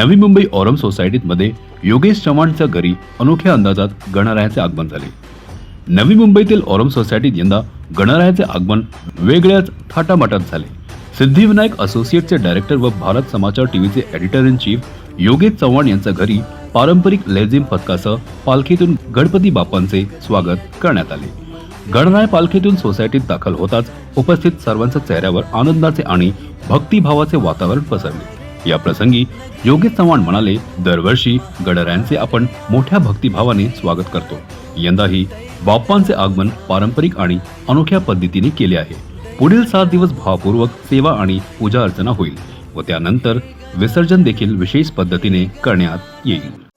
नवी मुंबई ओरम सोसायटीमध्ये योगेश चव्हाणच्या घरी अनोख्या अंदाजात गणरायाचे आगमन झाले. नवी मुंबईतील ओरम सोसायटीत यंदा गणरायाचे आगमन वेगळ्याच थाटामाटात झाले. सिद्धिविनायक असोसिएटचे डायरेक्टर व भारत समाचार टीव्हीचे editor in chief Yogesh Chavan यांच्या घरी पारंपरिक लेझिम पथकासह पालखीतून गणपती बाप्पांचे स्वागत करण्यात आले. गणराय पालखीतून सोसायटीत दाखल होताच उपस्थित सर्वांच्या चेहऱ्यावर आनंदाचे आणि भक्तिभावाचे वातावरण पसरले. या प्रसंगी योगेश चव्हाण म्हणाले दरवर्षी गडऱ्यांचे आपण मोठ्या भक्तिभावाने स्वागत करतो. यंदाही बाप्पांचे आगमन पारंपरिक आणि अनोख्या पद्धतीने केले आहे. पुढील सात दिवस भावपूर्वक सेवा आणि पूजा अर्चना होईल व त्यानंतर विसर्जन देखील विशेष पद्धतीने करण्यात येईल.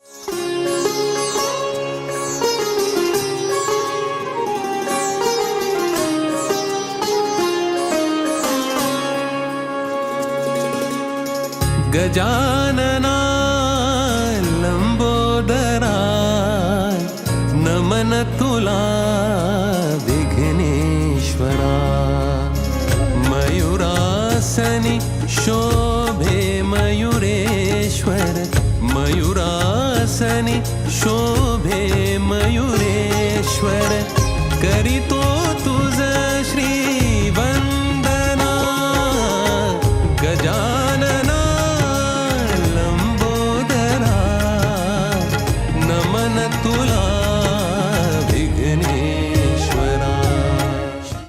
गजानना लंबोदरा नमन तुला विघ्नेश्वरा मयुरासनि शोभे मयुरेश्वर मयुरासनि शोभे मयुरेश्वर करितो